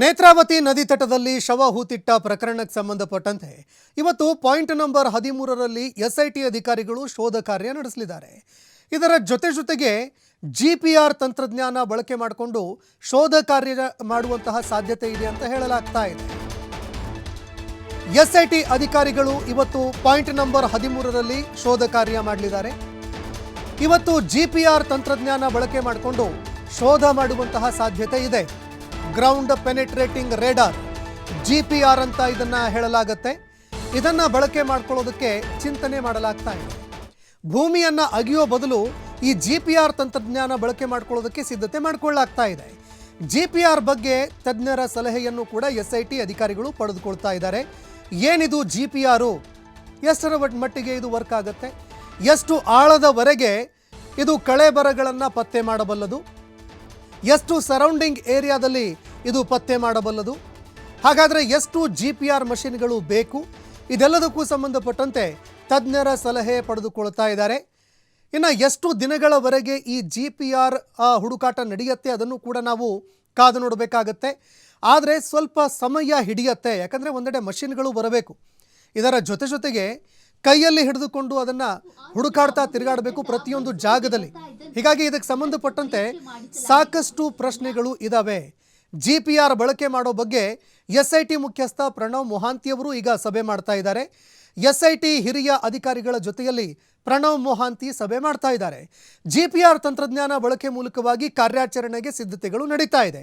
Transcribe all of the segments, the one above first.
ನೇತ್ರಾವತಿ ನದಿ ತಟದಲ್ಲಿ ಶವ ಹೂತಿಟ್ಟ ಪ್ರಕರಣಕ್ಕೆ ಸಂಬಂಧಪಟ್ಟಂತೆ ಇವತ್ತು ಪಾಯಿಂಟ್ ನಂಬರ್ ಹದಿಮೂರರಲ್ಲಿ ಎಸ್ಐಟಿ ಅಧಿಕಾರಿಗಳು ಶೋಧ ಕಾರ್ಯ ನಡೆಸಲಿದ್ದಾರೆ. ಇದರ ಜೊತೆ ಜೊತೆಗೆ ಜಿ ಪಿ ತಂತ್ರಜ್ಞಾನ ಬಳಕೆ ಮಾಡಿಕೊಂಡು ಶೋಧ ಕಾರ್ಯ ಮಾಡುವಂತಹ ಸಾಧ್ಯತೆ ಇದೆ ಅಂತ ಹೇಳಲಾಗ್ತಾ ಇದೆ. ಎಸ್ಐಟಿ ಅಧಿಕಾರಿಗಳು ಇವತ್ತು ಪಾಯಿಂಟ್ ನಂಬರ್ ಹದಿಮೂರರಲ್ಲಿ ಶೋಧ ಕಾರ್ಯ ಮಾಡಲಿದ್ದಾರೆ. ಇವತ್ತು ಜಿ ಪಿ ತಂತ್ರಜ್ಞಾನ ಬಳಕೆ ಮಾಡಿಕೊಂಡು ಶೋಧ ಮಾಡುವಂತಹ ಸಾಧ್ಯತೆ ಇದೆ. Ground penetrating radar G P R ಅಂತ ಇದನ್ನ ಹೇಳಲಾಗತ್ತೆ. ಇದನ್ನ ಬಳಕೆ ಮಾಡ್ಕೊಳ್ಳೋದಕ್ಕೆ ಚಿಂತನೆ ಮಾಡಲಾಗ್ತಾ ಇದೆ. ಭೂಮಿಯನ್ನ ಅಗಿಯೋ ಬದಲು ಈ ಜಿ ಪಿ ಆರ್ ತಂತ್ರಜ್ಞಾನ ಬಳಕೆ ಮಾಡ್ಕೊಳ್ಳೋದಕ್ಕೆ ಸಿದ್ಧತೆ ಮಾಡಿಕೊಳ್ಳಲಾಗ್ತಾ ಇದೆ. ಜಿ ಪಿ ಆರ್ ಬಗ್ಗೆ ತಜ್ಞರ ಸಲಹೆಯನ್ನು ಕೂಡ ಎಸ್ ಐ ಟಿ ಅಧಿಕಾರಿಗಳು ಪಡೆದುಕೊಳ್ತಾ ಇದ್ದಾರೆ. ಏನಿದು ಜಿ ಪಿ ಆರು ಎಷ್ಟರ ಮಟ್- ಮಟ್ಟಿಗೆ ಇದು ವರ್ಕ್ ಆಗುತ್ತೆ? ಎಷ್ಟು ಆಳದವರೆಗೆ ಇದು ಕಳೆಬರಗಳನ್ನು ಪತ್ತೆ ಮಾಡಬಲ್ಲದು? ಎಷ್ಟು ಸರೌಂಡಿಂಗ್ ಏರಿಯಾದಲ್ಲಿ ಇದು ಪತ್ತೆ ಮಾಡಬಲ್ಲದು? ಹಾಗಾದರೆ ಎಷ್ಟು ಜಿ ಪಿ ಆರ್ ಮಷಿನ್ಗಳು ಬೇಕು? ಇದೆಲ್ಲದಕ್ಕೂ ಸಂಬಂಧಪಟ್ಟಂತೆ ತಜ್ಞರ ಸಲಹೆ ಪಡೆದುಕೊಳ್ತಾ ಇದ್ದಾರೆ. ಇನ್ನು ಎಷ್ಟು ದಿನಗಳವರೆಗೆ ಈ ಜಿ ಪಿ ಆರ್ ಹುಡುಕಾಟ ನಡೆಯುತ್ತೆ ಅದನ್ನು ಕೂಡ ನಾವು ಕಾದು ನೋಡಬೇಕಾಗತ್ತೆ. ಆದರೆ ಸ್ವಲ್ಪ ಸಮಯ ಹಿಡಿಯತ್ತೆ. ಯಾಕಂದರೆ ಒಂದೆಡೆ ಮಷಿನ್ಗಳು ಬರಬೇಕು. ಇದರ ಜೊತೆ ಜೊತೆಗೆ ಕೈಯಲ್ಲಿ ಹಿಡಿದುಕೊಂಡು ಅದನ್ನು ಹುಡುಕಾಡ್ತಾ ತಿರುಗಾಡಬೇಕು ಪ್ರತಿಯೊಂದು ಜಾಗದಲ್ಲಿ. ಹೀಗಾಗಿ ಇದಕ್ಕೆ ಸಂಬಂಧಪಟ್ಟಂತೆ ಸಾಕಷ್ಟು ಪ್ರಶ್ನೆಗಳು ಇದ್ದಾವೆ ಜಿ ಪಿ ಆರ್ ಬಳಕೆ ಮಾಡೋ ಬಗ್ಗೆ ಎಸ್ ಐ ಟಿ ಮುಖ್ಯಸ್ಥ ಪ್ರಣವ್ ಮೊಹಾಂತಿಯವರು ಈಗ ಸಭೆ ಮಾಡ್ತಾ ಇದ್ದಾರೆ. ಎಸ್ ಐ ಟಿ ಹಿರಿಯ ಅಧಿಕಾರಿಗಳ ಜೊತೆಯಲ್ಲಿ ಪ್ರಣವ್ ಮೊಹಾಂತಿ ಸಭೆ ಮಾಡ್ತಾ ಇದ್ದಾರೆ. ಜಿ ಪಿ ಆರ್ ತಂತ್ರಜ್ಞಾನ ಬಳಕೆ ಮೂಲಕವಾಗಿ ಕಾರ್ಯಾಚರಣೆಗೆ ಸಿದ್ಧತೆಗಳು ನಡೀತಾ ಇದೆ.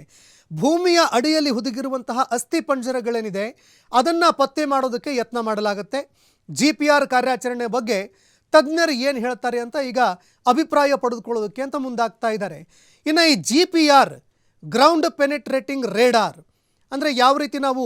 ಭೂಮಿಯ ಅಡಿಯಲ್ಲಿ ಹುದುಗಿರುವಂತಹ ಅಸ್ಥಿ ಪಂಜರಗಳೇನಿದೆ, ಅದನ್ನು ಪತ್ತೆ ಮಾಡೋದಕ್ಕೆ ಯತ್ನ ಮಾಡಲಾಗುತ್ತೆ. ಜಿ ಪಿ ಆರ್ ಕಾರ್ಯಾಚರಣೆ ಬಗ್ಗೆ ತಜ್ಞರು ಏನು ಹೇಳ್ತಾರೆ ಅಂತ ಈಗ ಅಭಿಪ್ರಾಯ ಪಡೆದುಕೊಳ್ಳೋದಕ್ಕೆ ಅಂತ ಮುಂದಾಗ್ತಾ ಇದ್ದಾರೆ. ಇನ್ನು ಈ G P R ground penetrating radar ಅಂದರೆ ಯಾವ ರೀತಿ ನಾವು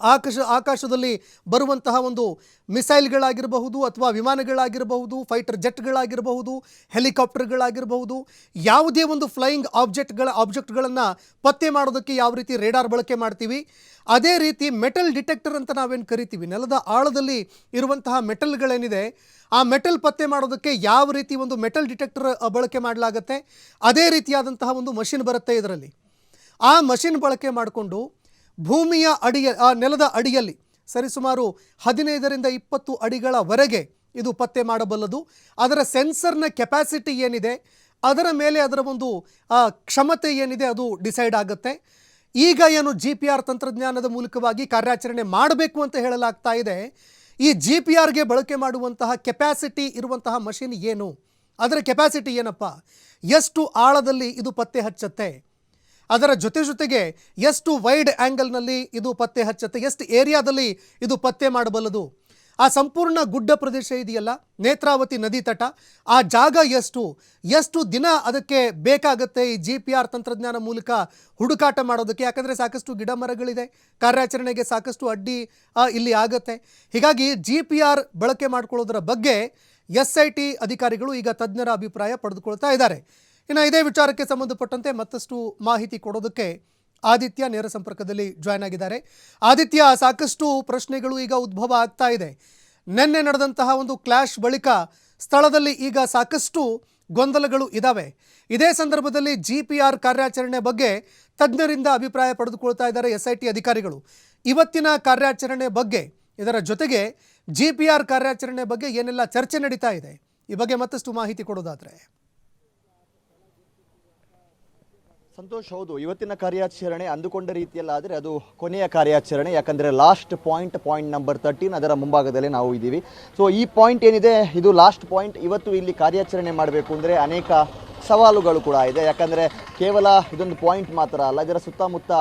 ಆಕಾಶ, ಆಕಾಶದಲ್ಲಿ ಬರುವಂತಹ ಒಂದು ಮಿಸೈಲ್ಗಳಾಗಿರಬಹುದು ಅಥವಾ ವಿಮಾನಗಳಾಗಿರಬಹುದು, ಫೈಟರ್ ಜೆಟ್ಗಳಾಗಿರಬಹುದು, ಹೆಲಿಕಾಪ್ಟರ್ಗಳಾಗಿರಬಹುದು, ಯಾವುದೇ ಒಂದು ಫ್ಲೈಯಿಂಗ್ ಆಬ್ಜೆಕ್ಟ್ಗಳ, ಆಬ್ಜೆಕ್ಟ್ಗಳನ್ನು ಪತ್ತೆ ಮಾಡೋದಕ್ಕೆ ಯಾವ ರೀತಿ ರೇಡಾರ್ ಬಳಕೆ ಮಾಡ್ತೀವಿ? ಅದೇ ರೀತಿ ಮೆಟಲ್ ಡಿಟೆಕ್ಟರ್ ಅಂತ ನಾವೇನು ಕರಿತೀವಿ? ನೆಲದ ಆಳದಲ್ಲಿ ಇರುವಂತಹ ಮೆಟಲ್ಗಳೇನಿದೆ, ಆ ಮೆಟಲ್ ಪತ್ತೆ ಮಾಡೋದಕ್ಕೆ ಯಾವ ರೀತಿ ಒಂದು ಮೆಟಲ್ ಡಿಟೆಕ್ಟರ್ ಬಳಕೆ ಮಾಡಲಾಗತ್ತೆ? ಅದೇ ರೀತಿಯಾದಂತಹ ಒಂದು ಮಷಿನ್ ಬರುತ್ತೆ ಇದರಲ್ಲಿ. ಆ ಮಷಿನ್ ಬಳಕೆ ಮಾಡಿಕೊಂಡು ಭೂಮಿಯ ಅಡಿಯ, ಆ ನೆಲದ ಅಡಿಯಲ್ಲಿ ಸರಿಸುಮಾರು ಹದಿನೈದರಿಂದ ಇಪ್ಪತ್ತು ಅಡಿಗಳವರೆಗೆ ಇದು ಪತ್ತೆ ಮಾಡಬಲ್ಲದು. ಅದರ ಸೆನ್ಸರ್ನ ಕೆಪಾಸಿಟಿ ಏನಿದೆ, ಅದರ ಮೇಲೆ ಅದರ ಒಂದು ಕ್ಷಮತೆ ಏನಿದೆ ಅದು ಡಿಸೈಡ್ ಆಗುತ್ತೆ. ಈಗ ಏನು ಜಿ ಪಿ ಆರ್ ತಂತ್ರಜ್ಞಾನದ ಮೂಲಕವಾಗಿ ಕಾರ್ಯಾಚರಣೆ ಮಾಡಬೇಕು ಅಂತ ಹೇಳಲಾಗ್ತಾ ಇದೆ. ಈ ಜಿ ಪಿ ಆರ್ಗೆ ಬಳಕೆ ಮಾಡುವಂತಹ ಕೆಪ್ಯಾಸಿಟಿ ಇರುವಂತಹ ಮಷಿನ್ ಏನು? ಅದರ ಕೆಪ್ಯಾಸಿಟಿ ಏನಪ್ಪ? ಎಷ್ಟು ಆಳದಲ್ಲಿ ಇದು ಪತ್ತೆ ಹಚ್ಚತ್ತೆ? ಅದರ ಜೊತೆ ಜೊತೆಗೆ ಎಷ್ಟು ವೈಡ್ ಆ್ಯಂಗಲ್ನಲ್ಲಿ ಇದು ಪತ್ತೆ ಹಚ್ಚತ್ತೆ, ಎಷ್ಟು ಏರಿಯಾದಲ್ಲಿ ಇದು ಪತ್ತೆ ಮಾಡಬಲ್ಲದು. ಆ ಸಂಪೂರ್ಣ ಗುಡ್ಡ ಪ್ರದೇಶ ಇದೆಯಲ್ಲ, ನೇತ್ರಾವತಿ ನದಿ ತಟ. ಆ ಜಾಗ ಎಷ್ಟು? ಎಷ್ಟು ದಿನ ಅದಕ್ಕೆ ಬೇಕಾಗುತ್ತೆ ಈ ಜಿ ಪಿ ಆರ್ ತಂತ್ರಜ್ಞಾನ ಮೂಲಕ ಹುಡುಕಾಟ ಮಾಡೋದಕ್ಕೆ? ಯಾಕಂದರೆ ಸಾಕಷ್ಟು ಗಿಡ ಮರಗಳಿದೆ ಕಾರ್ಯಾಚರಣೆಗೆ ಸಾಕಷ್ಟು ಅಡ್ಡಿ ಇಲ್ಲಿ ಆಗುತ್ತೆ. ಹೀಗಾಗಿ ಜಿ ಪಿ ಆರ್ ಬಳಕೆ ಮಾಡ್ಕೊಳ್ಳೋದರ ಬಗ್ಗೆ ಎಸ್ ಐ ಟಿ ಅಧಿಕಾರಿಗಳು ಈಗ ತಜ್ಞರ ಅಭಿಪ್ರಾಯ ಪಡೆದುಕೊಳ್ತಾ ಇದ್ದಾರೆ. ಇನ್ನು ಇದೇ ವಿಚಾರಕ್ಕೆ ಸಂಬಂಧಪಟ್ಟಂತೆ ಮತ್ತಷ್ಟು ಮಾಹಿತಿ ಕೊಡೋದಕ್ಕೆ ಆದಿತ್ಯ ನೇರ ಸಂಪರ್ಕದಲ್ಲಿ ಜಾಯ್ನ್ ಆಗಿದ್ದಾರೆ. ಆದಿತ್ಯ, ಸಾಕಷ್ಟು ಪ್ರಶ್ನೆಗಳು ಈಗ ಉದ್ಭವ ಆಗ್ತಾ ಇದೆ. ನಿನ್ನೆ ನಡೆದಂತಹ ಒಂದು ಕ್ಲಾಶ್ ಬಳಿಕ ಸ್ಥಳದಲ್ಲಿ ಈಗ ಸಾಕಷ್ಟು ಗೊಂದಲಗಳು ಇದ್ದಾವೆ ಇದೇ ಸಂದರ್ಭದಲ್ಲಿ ಜಿ ಪಿ ಆರ್ ಕಾರ್ಯಾಚರಣೆ ಬಗ್ಗೆ ತಜ್ಞರಿಂದ ಅಭಿಪ್ರಾಯ ಪಡೆದುಕೊಳ್ತಾ ಇದ್ದಾರೆ ಎಸ್ ಐ ಟಿ ಅಧಿಕಾರಿಗಳು. ಇವತ್ತಿನ ಕಾರ್ಯಾಚರಣೆ ಬಗ್ಗೆ, ಇದರ ಜೊತೆಗೆ ಜಿ ಪಿ ಆರ್ ಕಾರ್ಯಾಚರಣೆ ಬಗ್ಗೆ ಏನೆಲ್ಲ ಚರ್ಚೆ ನಡೀತಾ ಇದೆ, ಈ ಬಗ್ಗೆ ಮತ್ತಷ್ಟು ಮಾಹಿತಿ ಕೊಡೋದಾದ್ರೆ. ಸಂತೋಷ್, ಹೌದು. ಇವತ್ತಿನ ಕಾರ್ಯಾಚರಣೆ ಅಂದುಕೊಂಡ ರೀತಿಯಲ್ಲಾದರೆ ಅದು ಕೊನೆಯ ಕಾರ್ಯಾಚರಣೆ. ಯಾಕಂದರೆ last point point number thirteen ಅದರ ಮುಂಭಾಗದಲ್ಲೇ ನಾವು ಇದ್ದೀವಿ. ಸೊ ಈ ಪಾಯಿಂಟ್ ಏನಿದೆ? ಇದು ಲಾಸ್ಟ್ ಪಾಯಿಂಟ್ ಇವತ್ತು ಇಲ್ಲಿ ಕಾರ್ಯಾಚರಣೆ ಮಾಡಬೇಕು ಅಂದರೆ ಅನೇಕ ಸವಾಲುಗಳು ಕೂಡ ಇದೆ. ಯಾಕಂದರೆ ಕೇವಲ ಇದೊಂದು ಪಾಯಿಂಟ್ ಮಾತ್ರ ಅಲ್ಲ, ಇದರ ಸುತ್ತಮುತ್ತ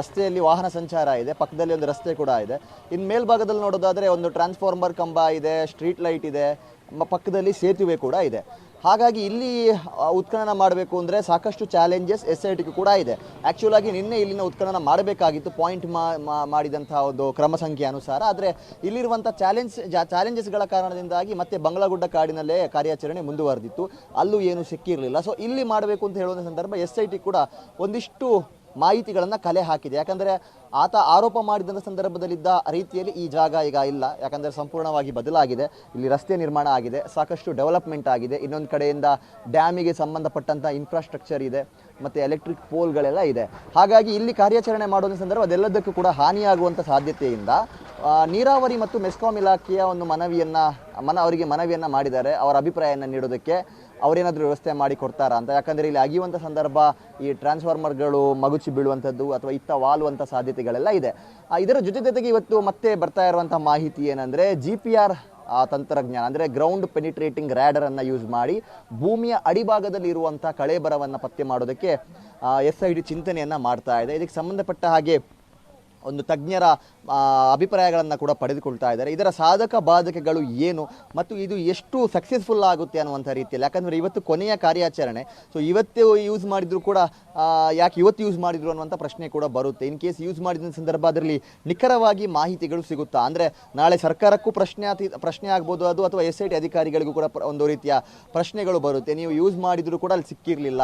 ರಸ್ತೆಯಲ್ಲಿ ವಾಹನ ಸಂಚಾರ ಇದೆ. ಪಕ್ಕದಲ್ಲಿ ಒಂದು ರಸ್ತೆ ಕೂಡ ಇದೆ. ಇನ್ನು ಮೇಲ್ಭಾಗದಲ್ಲಿ ನೋಡೋದಾದರೆ ಒಂದು ಟ್ರಾನ್ಸ್ಫಾರ್ಮರ್ ಕಂಬ ಇದೆ ಸ್ಟ್ರೀಟ್ ಲೈಟ್ ಇದೆ ಪಕ್ಕದಲ್ಲಿ ಸೇತುವೆ ಕೂಡ ಇದೆ. ಹಾಗಾಗಿ ಇಲ್ಲಿ ಉತ್ಖನನ ಮಾಡಬೇಕು ಅಂದರೆ ಸಾಕಷ್ಟು ಚಾಲೆಂಜಸ್ ಎಸ್ ಐ ಟಿಗೂ ಕೂಡ ಇದೆ. ಆ್ಯಕ್ಚುಲ್ ಆಗಿ ನಿನ್ನೆ ಇಲ್ಲಿನ ಉತ್ಖನನ ಮಾಡಬೇಕಾಗಿತ್ತು ಪಾಯಿಂಟ್ ಮಾಡಿದಂಥ ಒಂದು ಕ್ರಮ ಸಂಖ್ಯೆ ಅನುಸಾರ. ಆದರೆ ಇಲ್ಲಿರುವಂಥ ಚಾಲೆಂಜ್ ಚಾಲೆಂಜಸ್ಗಳ ಕಾರಣದಿಂದಾಗಿ ಮತ್ತೆ ಬಂಗ್ಲಾಗುಡ್ಡ ಕಾಡಿನಲ್ಲೇ ಕಾರ್ಯಾಚರಣೆ ಮುಂದುವರೆದಿತ್ತು. ಅಲ್ಲೂ ಏನು ಸಿಕ್ಕಿರಲಿಲ್ಲ. ಸೊ ಇಲ್ಲಿ ಮಾಡಬೇಕು ಅಂತ ಹೇಳುವಂಥ ಸಂದರ್ಭ ಎಸ್ ಐ ಟಿ ಕೂಡ ಒಂದಿಷ್ಟು ಮಾಹಿತಿಗಳನ್ನು ಕಲೆ ಹಾಕಿದೆ. ಯಾಕಂದರೆ ಆತ ಆರೋಪ ಮಾಡಿದಂಥ ಸಂದರ್ಭದಲ್ಲಿದ್ದ ರೀತಿಯಲ್ಲಿ ಈ ಜಾಗ ಈಗ ಇಲ್ಲ. ಯಾಕಂದರೆ ಸಂಪೂರ್ಣವಾಗಿ ಬದಲಾಗಿದೆ. ಇಲ್ಲಿ ರಸ್ತೆ ನಿರ್ಮಾಣ ಆಗಿದೆ. ಸಾಕಷ್ಟು ಡೆವಲಪ್ಮೆಂಟ್ ಆಗಿದೆ. ಇನ್ನೊಂದು ಕಡೆಯಿಂದ ಡ್ಯಾಮಿಗೆ ಸಂಬಂಧಪಟ್ಟಂಥ ಇನ್ಫ್ರಾಸ್ಟ್ರಕ್ಚರ್ ಇದೆ. ಮತ್ತು ಎಲೆಕ್ಟ್ರಿಕ್ ಪೋಲ್ಗಳೆಲ್ಲ ಇದೆ. ಹಾಗಾಗಿ ಇಲ್ಲಿ ಕಾರ್ಯಾಚರಣೆ ಮಾಡುವ ಸಂದರ್ಭ ಅದೆಲ್ಲದಕ್ಕೂ ಕೂಡ ಹಾನಿಯಾಗುವಂಥ ಸಾಧ್ಯತೆಯಿಂದ ನೀರಾವರಿ ಮತ್ತು ಮೆಸ್ಕಾಂ ಇಲಾಖೆಯ ಒಂದು ಮನವಿಯನ್ನು, ಮನ, ಅವರಿಗೆ ಮನವಿಯನ್ನು ಮಾಡಿದ್ದಾರೆ. ಅವರ ಅಭಿಪ್ರಾಯವನ್ನು ನೀಡೋದಕ್ಕೆ ಅವರೇನಾದರೂ ವ್ಯವಸ್ಥೆ ಮಾಡಿ ಕೊಡ್ತಾರಾ ಅಂತ? ಯಾಕಂದರೆ ಇಲ್ಲಿ ಅಗಿಯುವಂಥ ಸಂದರ್ಭ, ಈ ಟ್ರಾನ್ಸ್ಫಾರ್ಮರ್ಗಳು ಮಗುಚಿ ಬೀಳುವಂಥದ್ದು ಅಥವಾ ಇತ್ತ ವಾಲುವಂಥ ಸಾಧ್ಯತೆಗಳೆಲ್ಲ ಇದೆ. ಇದರ ಜೊತೆ ಜೊತೆಗೆ ಇವತ್ತು ಮತ್ತೆ ಬರ್ತಾ ಇರುವಂಥ ಮಾಹಿತಿ ಏನಂದರೆ ಜಿ ಪಿ ಆರ್ ತಂತ್ರಜ್ಞಾನ, ಅಂದರೆ ಗ್ರೌಂಡ್ ಪೆನಿಟ್ರೇಟಿಂಗ್ ರ್ಯಾಡರನ್ನು ಯೂಸ್ ಮಾಡಿ ಭೂಮಿಯ ಅಡಿಭಾಗದಲ್ಲಿ ಇರುವಂಥ ಕಳೆಬರವನ್ನು ಪತ್ತೆ ಮಾಡೋದಕ್ಕೆ ಎಸ್ ಐ ಡಿ ಚಿಂತನೆಯನ್ನು ಮಾಡ್ತಾ ಇದೆ. ಇದಕ್ಕೆ ಸಂಬಂಧಪಟ್ಟ ಹಾಗೆ ಒಂದು ತಜ್ಞರ ಅಭಿಪ್ರಾಯಗಳನ್ನು ಕೂಡ ಪಡೆದುಕೊಳ್ತಾ ಇದ್ದಾರೆ. ಇದರ ಸಾಧಕ ಬಾಧಕಗಳು ಏನು ಮತ್ತು ಇದು ಎಷ್ಟು ಸಕ್ಸಸ್ಫುಲ್ ಆಗುತ್ತೆ ಅನ್ನುವಂಥ ರೀತಿಯಲ್ಲಿ, ಯಾಕಂದರೆ ಇವತ್ತು ಕೊನೆಯ ಕಾರ್ಯಾಚರಣೆ ಸೊ ಇವತ್ತು ಯೂಸ್ ಮಾಡಿದರೂ ಕೂಡ ಯಾಕೆ ಇವತ್ತು ಯೂಸ್ ಮಾಡಿದ್ರು ಅನ್ನುವಂಥ ಪ್ರಶ್ನೆ ಕೂಡ ಬರುತ್ತೆ. ಇನ್ ಕೇಸ್ ಯೂಸ್ ಮಾಡಿದ ಸಂದರ್ಭ ಅದರಲ್ಲಿ ನಿಖರವಾಗಿ ಮಾಹಿತಿಗಳು ಸಿಗುತ್ತಾ? ಅಂದರೆ ನಾಳೆ ಸರ್ಕಾರಕ್ಕೂ ಪ್ರಶ್ನೆ ಪ್ರಶ್ನೆ ಆಗ್ಬೋದು ಅದು, ಅಥವಾ ಎಸ್ ಐ ಟಿ ಅಧಿಕಾರಿಗಳಿಗೂ ಕೂಡ ಒಂದು ರೀತಿಯ ಪ್ರಶ್ನೆಗಳು ಬರುತ್ತೆ. ನೀವು ಯೂಸ್ ಮಾಡಿದರೂ ಕೂಡ ಅಲ್ಲಿ ಸಿಕ್ಕಿರಲಿಲ್ಲ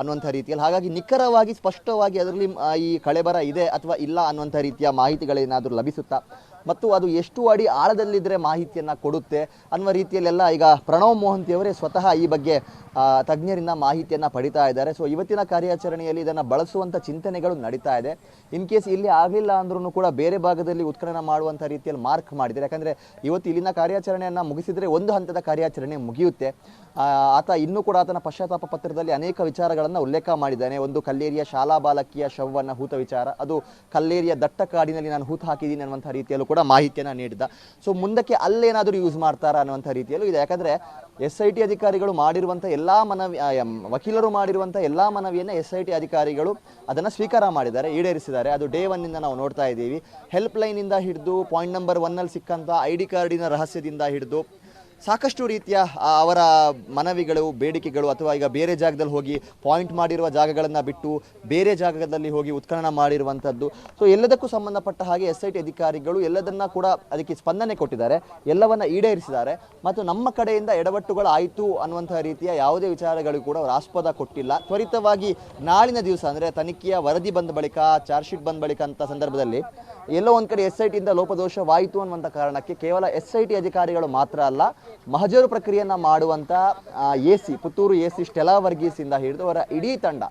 ಅನ್ನುವಂಥ ರೀತಿಯಲ್ಲಿ. ಹಾಗಾಗಿ ನಿಖರವಾಗಿ, ಸ್ಪಷ್ಟವಾಗಿ ಅದರಲ್ಲಿ ಈ ಕಳೆಬರ ಇದೆ ಅಥವಾ ಇಲ್ಲ ಅನ್ನುವಂಥ ರೀತಿಯ ಮಾಹಿತಿಗಳೇನಾದರೂ ಲಭಿಸುತ್ತಾ? ಮತ್ತು ಅದು ಎಷ್ಟು ಅಡಿ ಆಳದಲ್ಲಿದ್ದರೆ ಮಾಹಿತಿಯನ್ನು ಕೊಡುತ್ತೆ ಅನ್ನುವ ರೀತಿಯಲ್ಲೆಲ್ಲ ಈಗ ಪ್ರಣವ್ ಮೋಹಂತಿಯವರೇ ಸ್ವತಃ ಈ ಬಗ್ಗೆ ತಜ್ಞರಿಂದ ಮಾಹಿತಿಯನ್ನು ಪಡಿತಾ ಇದ್ದಾರೆ. ಸೊ, ಇವತ್ತಿನ ಕಾರ್ಯಾಚರಣೆಯಲ್ಲಿ ಇದನ್ನು ಬಳಸುವಂಥ ಚಿಂತನೆಗಳು ನಡೀತಾ ಇದೆ. ಇನ್ ಕೇಸ್ ಇಲ್ಲಿ ಆಗಲಿಲ್ಲ ಅಂದ್ರೂ ಕೂಡ ಬೇರೆ ಭಾಗದಲ್ಲಿ ಉತ್ಖನನ ಮಾಡುವಂಥ ರೀತಿಯಲ್ಲಿ ಮಾರ್ಕ್ ಮಾಡಿದ್ದಾರೆ. ಯಾಕಂದರೆ ಇವತ್ತು ಇಲ್ಲಿನ ಕಾರ್ಯಾಚರಣೆಯನ್ನು ಮುಗಿಸಿದರೆ ಒಂದು ಹಂತದ ಕಾರ್ಯಾಚರಣೆ ಮುಗಿಯುತ್ತೆ. ಆತ ಇನ್ನೂ ಕೂಡ ಆತನ ಪಶ್ಚಾತ್ತಾಪ ಪತ್ರದಲ್ಲಿ ಅನೇಕ ವಿಚಾರಗಳನ್ನು ಉಲ್ಲೇಖ ಮಾಡಿದ್ದಾನೆ. ಒಂದು ಕಲ್ಲೇರಿಯ ಶಾಲಾ ಬಾಲಕಿಯ ಶವವನ್ನು ಹೂತ ವಿಚಾರ, ಅದು ಕಲ್ಲೇರಿಯ ದಟ್ಟ ಕಾಡಿನಲ್ಲಿ ನಾನು ಹೂತ ಹಾಕಿದ್ದೀನಿ ಅನ್ನುವಂಥ ರೀತಿಯಲ್ಲೂ ಕೂಡ ಮಾಹಿತಿಯನ್ನು ನೀಡಿದ್ದ. ಸೊ ಮುಂದಕ್ಕೆ ಅಲ್ಲೇನಾದರೂ ಯೂಸ್ ಮಾಡ್ತಾರಾ ಅನ್ನುವಂಥ ರೀತಿಯಲ್ಲೂ ಇದೆ. ಯಾಕಂದರೆ ಎಸ್ ಐ ಟಿ ಅಧಿಕಾರಿಗಳು ಮಾಡಿರುವಂಥ ಎಲ್ಲ ಮನವಿ ವಕೀಲರು ಮಾಡಿರುವಂಥ ಎಲ್ಲ ಮನವಿಯನ್ನು ಎಸ್ ಐ ಟಿ ಅಧಿಕಾರಿಗಳು ಅದನ್ನು ಸ್ವೀಕಾರ ಮಾಡಿದ್ದಾರೆ, ಈಡೇರಿಸಿದ್ದಾರೆ. ಅದು ಡೇ ಒನ್ನಿಂದ ನಾವು ನೋಡ್ತಾ ಇದ್ದೀವಿ. ಹೆಲ್ಪ್ ಲೈನಿಂದ ಹಿಡಿದು ಪಾಯಿಂಟ್ ನಂಬರ್ ಒನ್ನಲ್ಲಿ ಸಿಕ್ಕಂಥ ಐ ಡಿ ಕಾರ್ಡಿನ ರಹಸ್ಯದಿಂದ ಹಿಡಿದು ಸಾಕಷ್ಟು ರೀತಿಯ ಅವರ ಮನವಿಗಳು, ಬೇಡಿಕೆಗಳು, ಅಥವಾ ಈಗ ಬೇರೆ ಜಾಗದಲ್ಲಿ ಹೋಗಿ ಪಾಯಿಂಟ್ ಮಾಡಿರುವ ಜಾಗಗಳನ್ನು ಬಿಟ್ಟು ಬೇರೆ ಜಾಗದಲ್ಲಿ ಹೋಗಿ ಉತ್ಖನನ ಮಾಡಿರುವಂಥದ್ದು ಸೊ ಎಲ್ಲದಕ್ಕೂ ಸಂಬಂಧಪಟ್ಟ ಹಾಗೆ ಎಸ್ ಐ ಟಿ ಅಧಿಕಾರಿಗಳು ಎಲ್ಲದನ್ನ ಕೂಡ ಅದಕ್ಕೆ ಸ್ಪಂದನೆ ಕೊಟ್ಟಿದ್ದಾರೆ. ಎಲ್ಲವನ್ನ ಈಡೇರಿಸಿದ್ದಾರೆ. ಮತ್ತು ನಮ್ಮ ಕಡೆಯಿಂದ ಎಡವಟ್ಟುಗಳು ಆಯಿತು ಅನ್ನುವಂತಹ ರೀತಿಯ ಯಾವುದೇ ವಿಚಾರಗಳು ಕೂಡ ಅವರು ಆಸ್ಪದ ಕೊಟ್ಟಿಲ್ಲ. ತ್ವರಿತವಾಗಿ ನಾಳಿನ ದಿವಸ ಅಂದರೆ ತನಿಖೆಯ ವರದಿ ಬಂದ ಬಳಿಕ, ಚಾರ್ಜ್ ಶೀಟ್ ಬಂದ ಬಳಿಕ ಅಂತ ಸಂದರ್ಭದಲ್ಲಿ ಎಲ್ಲೋ ಒಂದು ಕಡೆ ಎಸ್ ಐ ಟಿಯಿಂದ ಲೋಪದೋಷವಾಯಿತು ಅನ್ನುವಂಥ ಕಾರಣಕ್ಕೆ ಕೇವಲ ಎಸ್ ಐ ಟಿ ಅಧಿಕಾರಿಗಳು ಮಾತ್ರ ಅಲ್ಲ, ಮಹಜರು ಪ್ರಕ್ರಿಯೆಯನ್ನು ಮಾಡುವಂಥ A C, Puttur A C, Stella ವರ್ಗೀಸಿಂದ ಹಿಡಿದು ಅವರ ಇಡೀ ತಂಡ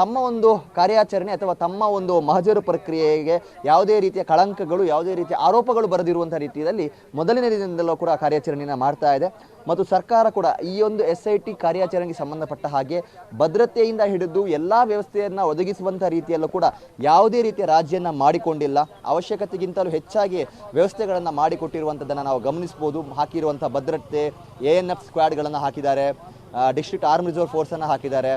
ತಮ್ಮ ಒಂದು ಕಾರ್ಯಾಚರಣೆ ಅಥವಾ ತಮ್ಮ ಒಂದು ಮಹಜರು ಪ್ರಕ್ರಿಯೆಗೆ ಯಾವುದೇ ರೀತಿಯ ಕಳಂಕಗಳು, ಯಾವುದೇ ರೀತಿಯ ಆರೋಪಗಳು ಬರೆದಿರುವಂಥ ರೀತಿಯಲ್ಲಿ ಮೊದಲನೇ ದಿನದಿಂದಲೂ ಕೂಡ ಕಾರ್ಯಾಚರಣೆಯನ್ನು ಮಾಡ್ತಾ ಇದೆ. ಮತ್ತು ಸರ್ಕಾರ ಕೂಡ ಈ ಒಂದು ಎಸ್ ಐ ಟಿ ಕಾರ್ಯಾಚರಣೆಗೆ ಸಂಬಂಧಪಟ್ಟ ಹಾಗೆ ಭದ್ರತೆಯಿಂದ ಹಿಡಿದು ಎಲ್ಲ ವ್ಯವಸ್ಥೆಯನ್ನು ಒದಗಿಸುವಂಥ ರೀತಿಯಲ್ಲೂ ಕೂಡ ಯಾವುದೇ ರೀತಿಯ ರಾಜಿಯನ್ನು ಮಾಡಿಕೊಂಡಿಲ್ಲ. ಅವಶ್ಯಕತೆಗಿಂತಲೂ ಹೆಚ್ಚಾಗಿ ವ್ಯವಸ್ಥೆಗಳನ್ನು ಮಾಡಿಕೊಟ್ಟಿರುವಂಥದ್ದನ್ನು ನಾವು ಗಮನಿಸ್ಬೋದು. ಹಾಕಿರುವಂಥ ಭದ್ರತೆ ಎ ಎನ್ ಎಫ್ ಸ್ಕ್ವಾಡ್ಗಳನ್ನು ಹಾಕಿದ್ದಾರೆ. ಡಿಸ್ಟ್ರಿಕ್ಟ್ ಆರ್ಮ್ ರಿಸರ್ವ್ ಫೋರ್ಸನ್ನು ಹಾಕಿದ್ದಾರೆ.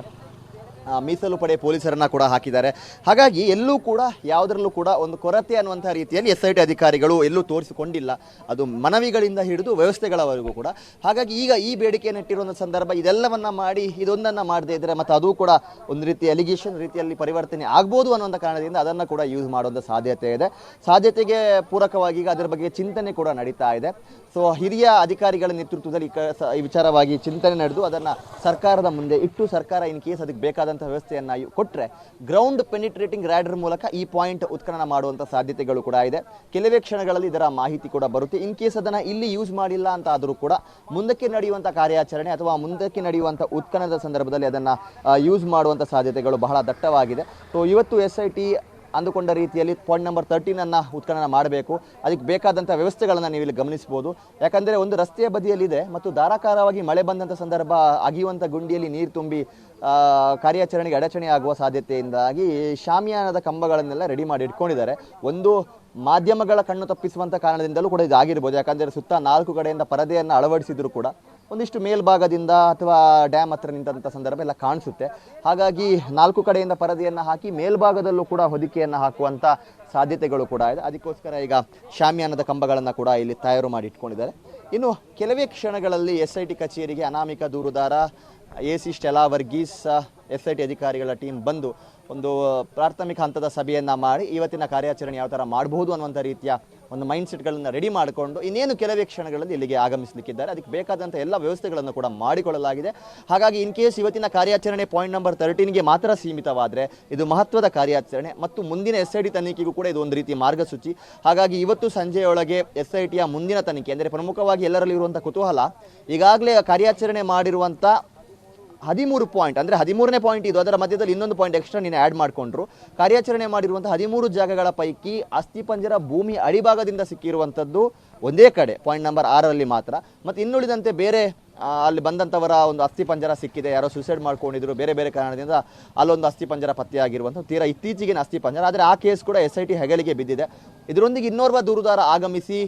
ಮೀಸಲು ಪಡೆ ಪೊಲೀಸರನ್ನ ಕೂಡ ಹಾಕಿದ್ದಾರೆ. ಹಾಗಾಗಿ ಎಲ್ಲೂ ಕೂಡ, ಯಾವುದರಲ್ಲೂ ಕೂಡ ಒಂದು ಕೊರತೆ ಅನ್ನುವಂಥ ರೀತಿಯಲ್ಲಿ ಎಸ್ ಐ ಟಿ ಅಧಿಕಾರಿಗಳು ಎಲ್ಲೂ ತೋರಿಸಿಕೊಂಡಿಲ್ಲ. ಅದು ಮನವಿಗಳಿಂದ ಹಿಡಿದು ವ್ಯವಸ್ಥೆಗಳವರೆಗೂ ಕೂಡ. ಹಾಗಾಗಿ ಈಗ ಈ ಬೇಡಿಕೆಯನ್ನು ಇಟ್ಟಿರುವಂಥ ಸಂದರ್ಭ ಇದೆಲ್ಲವನ್ನ ಮಾಡಿ, ಇದೊಂದನ್ನು ಮಾಡದೇ ಇದ್ದರೆ ಮತ್ತು ಅದು ಕೂಡ ಒಂದು ರೀತಿ ಎಲಿಗೇಷನ್ ರೀತಿಯಲ್ಲಿ ಪರಿವರ್ತನೆ ಆಗ್ಬೋದು ಅನ್ನುವಂಥ ಕಾರಣದಿಂದ ಅದನ್ನು ಕೂಡ ಯೂಸ್ ಮಾಡುವಂಥ ಸಾಧ್ಯತೆ ಇದೆ. ಸಾಧ್ಯತೆಗೆ ಪೂರಕವಾಗಿ ಈಗ ಅದರ ಬಗ್ಗೆ ಚಿಂತನೆ ಕೂಡ ನಡೀತಾ ಇದೆ. ಸೊ ಹಿರಿಯ ಅಧಿಕಾರಿಗಳ ನೇತೃತ್ವದಲ್ಲಿ ಈ ವಿಚಾರವಾಗಿ ಚಿಂತನೆ ನಡೆದು ಅದನ್ನು ಸರ್ಕಾರದ ಮುಂದೆ ಇಟ್ಟು ಸರ್ಕಾರ ಇನ್ ಕೇಸ್ ಅದಕ್ಕೆ ಬೇಕಾದಂಥ ವ್ಯವಸ್ಥೆಯನ್ನು ಕೊಟ್ಟರೆ ಗ್ರೌಂಡ್ ಪೆನಿಟ್ರೇಟಿಂಗ್ ರ್ಯಾಡರ್ ಮೂಲಕ ಈ ಪಾಯಿಂಟ್ ಉತ್ಖನನ ಮಾಡುವಂಥ ಸಾಧ್ಯತೆಗಳು ಕೂಡ ಇದೆ. ಕೆಲವೇ ಕ್ಷಣಗಳಲ್ಲಿ ಇದರ ಮಾಹಿತಿ ಕೂಡ ಬರುತ್ತೆ. ಇನ್ ಕೇಸ್ ಅದನ್ನು ಇಲ್ಲಿ ಯೂಸ್ ಮಾಡಿಲ್ಲ ಅಂತ ಆದರೂ ಕೂಡ ಮುಂದಕ್ಕೆ ನಡೆಯುವಂಥ ಕಾರ್ಯಾಚರಣೆ ಅಥವಾ ಮುಂದಕ್ಕೆ ನಡೆಯುವಂಥ ಉತ್ಖನದ ಸಂದರ್ಭದಲ್ಲಿ ಅದನ್ನು ಯೂಸ್ ಮಾಡುವಂಥ ಸಾಧ್ಯತೆಗಳು ಬಹಳ ದಟ್ಟವಾಗಿದೆ. ಸೊ ಇವತ್ತು ಎಸ್ ಐ ಟಿ ಅಂದುಕೊಂಡ ರೀತಿಯಲ್ಲಿ ಪಾಯಿಂಟ್ ನಂಬರ್ ತರ್ಟೀನನ್ನು ಉತ್ಖನನ ಮಾಡಬೇಕು. ಅದಕ್ಕೆ ಬೇಕಾದಂಥ ವ್ಯವಸ್ಥೆಗಳನ್ನು ನೀವು ಇಲ್ಲಿ ಗಮನಿಸ್ಬೋದು. ಯಾಕಂದರೆ ಒಂದು ರಸ್ತೆಯ ಬದಿಯಲ್ಲಿದೆ ಮತ್ತು ಧಾರಾಕಾರವಾಗಿ ಮಳೆ ಬಂದಂಥ ಸಂದರ್ಭ ಅಗಿಯುವಂಥ ಗುಂಡಿಯಲ್ಲಿ ನೀರು ತುಂಬಿ ಕಾರ್ಯಾಚರಣೆಗೆ ಅಡಚಣೆ ಆಗುವ ಸಾಧ್ಯತೆಯಿಂದಾಗಿ ಶಾಮಿಯಾನದ ಕಂಬಗಳನ್ನೆಲ್ಲ ರೆಡಿ ಮಾಡಿ ಇಟ್ಕೊಂಡಿದ್ದಾರೆ. ಒಂದು ಮಾಧ್ಯಮಗಳ ಕಣ್ಣು ತಪ್ಪಿಸುವಂಥ ಕಾರಣದಿಂದಲೂ ಕೂಡ ಇದಾಗಿರ್ಬೋದು. ಯಾಕಂದರೆ ಸುತ್ತ ನಾಲ್ಕು ಕಡೆಯಿಂದ ಪರದೆಯನ್ನು ಅಳವಡಿಸಿದ್ರು ಕೂಡ. ಒಂದಿಷ್ಟು ಮೇಲ್ಭಾಗದಿಂದ ಅಥವಾ ಡ್ಯಾಮ್ ಹತ್ರ ನಿಂತಂಥ ಸಂದರ್ಭ ಎಲ್ಲ ಕಾಣಿಸುತ್ತೆ. ಹಾಗಾಗಿ ನಾಲ್ಕು ಕಡೆಯಿಂದ ಪರದೆಯನ್ನು ಹಾಕಿ ಮೇಲ್ಭಾಗದಲ್ಲೂ ಕೂಡ ಹೊದಿಕೆಯನ್ನು ಹಾಕುವಂಥ ಸಾಧ್ಯತೆಗಳು ಕೂಡ ಇದೆ. ಅದಕ್ಕೋಸ್ಕರ ಈಗ ಶಾಮಿಯಾನದ ಕಂಬಗಳನ್ನು ಕೂಡ ಇಲ್ಲಿ ತಯಾರು ಮಾಡಿ ಇಟ್ಕೊಂಡಿದ್ದಾರೆ. ಇನ್ನು ಕೆಲವೇ ಕ್ಷಣಗಳಲ್ಲಿ ಎಸ್ ಐ ಟಿ ಕಚೇರಿಗೆ ಅನಾಮಿಕ ದೂರುದಾರ A C Stella Varghese, S I T ಅಧಿಕಾರಿಗಳ ಟೀಮ್ ಬಂದು ಒಂದು ಪ್ರಾಥಮಿಕ ಹಂತದ ಸಭೆಯನ್ನು ಮಾಡಿ ಇವತ್ತಿನ ಕಾರ್ಯಾಚರಣೆ ಯಾವ ಥರ ಮಾಡಬಹುದು ಅನ್ನುವಂಥ ರೀತಿಯ ಒಂದು ಮೈಂಡ್ ಸೆಟ್ಗಳನ್ನು ರೆಡಿ ಮಾಡಿಕೊಂಡು ಇನ್ನೇನು ಕೆಲವೇ ಕ್ಷಣಗಳಲ್ಲಿ ಇಲ್ಲಿಗೆ ಆಗಮಿಸಲಿಕ್ಕಿದ್ದಾರೆ. ಅದಕ್ಕೆ ಬೇಕಾದಂಥ ಎಲ್ಲ ವ್ಯವಸ್ಥೆಗಳನ್ನು ಕೂಡ ಮಾಡಿಕೊಳ್ಳಲಾಗಿದೆ. ಹಾಗಾಗಿ ಇನ್ ಕೇಸ್ ಇವತ್ತಿನ ಕಾರ್ಯಾಚರಣೆ ಪಾಯಿಂಟ್ ನಂಬರ್ ತರ್ಟೀನ್ಗೆ ಮಾತ್ರ ಸೀಮಿತವಾದರೆ ಇದು ಮಹತ್ವದ ಕಾರ್ಯಾಚರಣೆ ಮತ್ತು ಮುಂದಿನ ಎಸ್ ಐ ಟಿ ತನಿಖೆಗೂ ಕೂಡ ಇದು ಒಂದು ರೀತಿ ಮಾರ್ಗಸೂಚಿ. ಹಾಗಾಗಿ ಇವತ್ತು ಸಂಜೆಯೊಳಗೆ ಎಸ್ ಐ ಟಿಯ ಮುಂದಿನ ತನಿಖೆ, ಅಂದರೆ ಪ್ರಮುಖವಾಗಿ ಎಲ್ಲರಲ್ಲಿ ಇರುವಂಥ ಕುತೂಹಲ, ಈಗಾಗಲೇ ಕಾರ್ಯಾಚರಣೆ ಮಾಡಿರುವಂಥ ಹದಿಮೂರು ಪಾಯಿಂಟ್ ಅಂದರೆ ಹದಿಮೂರನೇ ಪಾಯಿಂಟ್ ಇದು. ಅದರ ಮಧ್ಯದಲ್ಲಿ ಇನ್ನೊಂದು ಪಾಯಿಂಟ್ ಎಕ್ಸ್ಟ್ರಾ ನೀನು ಆ್ಯಡ್ ಮಾಡಿಕೊಂಡ್ರು. ಕಾರ್ಯಾಚರಣೆ ಮಾಡಿರುವಂಥ ಹದಿಮೂರು ಜಾಗಗಳ ಪೈಕಿ ಅಸ್ಥಿಪಂಜರ ಭೂಮಿ ಅಡಿಭಾಗದಿಂದ ಸಿಕ್ಕಿರುವಂಥದ್ದು ಒಂದೇ ಕಡೆ ಪಾಯಿಂಟ್ ನಂಬರ್ ಆರರಲ್ಲಿ ಮಾತ್ರ. ಮತ್ತು ಇನ್ನುಳಿದಂತೆ ಬೇರೆ ಅಲ್ಲಿ ಬಂದಂಥವರ ಒಂದು ಅಸ್ಥಿಪಂಜರ ಸಿಕ್ಕಿದೆ. ಯಾರೋ ಸುಸೈಡ್ ಮಾಡ್ಕೊಂಡಿದ್ರು, ಬೇರೆ ಬೇರೆ ಕಾರಣದಿಂದ ಅಲ್ಲೊಂದು ಅಸ್ಥಿಪಂಜರ ಪತ್ತೆಯಾಗಿರುವಂಥ ತೀರಾ ಇತ್ತೀಚೆಗಿನ ಅಸ್ಥಿಪಂಜರ ಆದರೆ ಆ ಕೇಸ್ ಕೂಡ ಎಸ್ ಐ ಟಿ ಹೆಗಲಿಗೆ ಬಿದ್ದಿದೆ. ಇದರೊಂದಿಗೆ ಇನ್ನೋರ್ವ ದೂರುದಾರ ಆಗಮಿಸಿ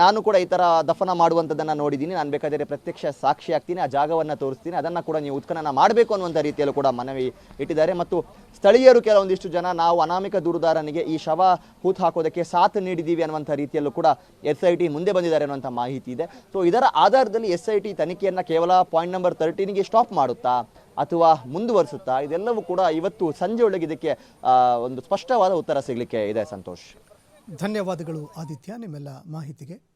ನಾನು ಕೂಡ ಈ ಥರ ದಫನ ಮಾಡುವಂಥದ್ದನ್ನು ನೋಡಿದ್ದೀನಿ. ನಾನು ಬೇಕಾದರೆ ಪ್ರತ್ಯಕ್ಷ ಸಾಕ್ಷಿ ಆಗ್ತೀನಿ, ಆ ಜಾಗವನ್ನು ತೋರಿಸ್ತೀನಿ. ಅದನ್ನು ಕೂಡ ನೀವು ಉತ್ಖನನ ಮಾಡಬೇಕು ಅನ್ನುವಂಥ ರೀತಿಯಲ್ಲೂ ಕೂಡ ಮನವಿ ಇಟ್ಟಿದ್ದಾರೆ. ಮತ್ತು ಸ್ಥಳೀಯರು ಕೆಲವೊಂದಿಷ್ಟು ಜನ, ನಾವು ಅನಾಮಿಕ ದೂರುದಾರನಿಗೆ ಈ ಶವ ಹೂತು ಹಾಕೋದಕ್ಕೆ ಸಾಥ್ ನೀಡಿದ್ದೀವಿ ಅನ್ನುವಂಥ ರೀತಿಯಲ್ಲೂ ಕೂಡ ಎಸ್ ಐ ಟಿ ಮುಂದೆ ಬಂದಿದ್ದಾರೆ ಅನ್ನುವಂಥ ಮಾಹಿತಿ ಇದೆ. ಸೊ ಇದರ ಆಧಾರದಲ್ಲಿ ಎಸ್ ಐ ಟಿ ತನಿಖೆಯನ್ನು ಕೇವಲ ಪಾಯಿಂಟ್ ನಂಬರ್ ತರ್ಟೀನಿಗೆ ಸ್ಟಾಪ್ ಮಾಡುತ್ತಾ, ಅಥವಾ ಮುಂದುವರಿಸುತ್ತಾ, ಇದೆಲ್ಲವೂ ಕೂಡ ಇವತ್ತು ಸಂಜೆ ಒಳಗೆ ಇದಕ್ಕೆ ಒಂದು ಸ್ಪಷ್ಟವಾದ ಉತ್ತರ ಸಿಗಲಿಕ್ಕೆ ಇದೆ, ಸಂತೋಷ್. ಧನ್ಯವಾದಗಳು ಆದಿತ್ಯ ನಿಮ್ಮೆಲ್ಲ ಮಾಹಿತಿಗೆ.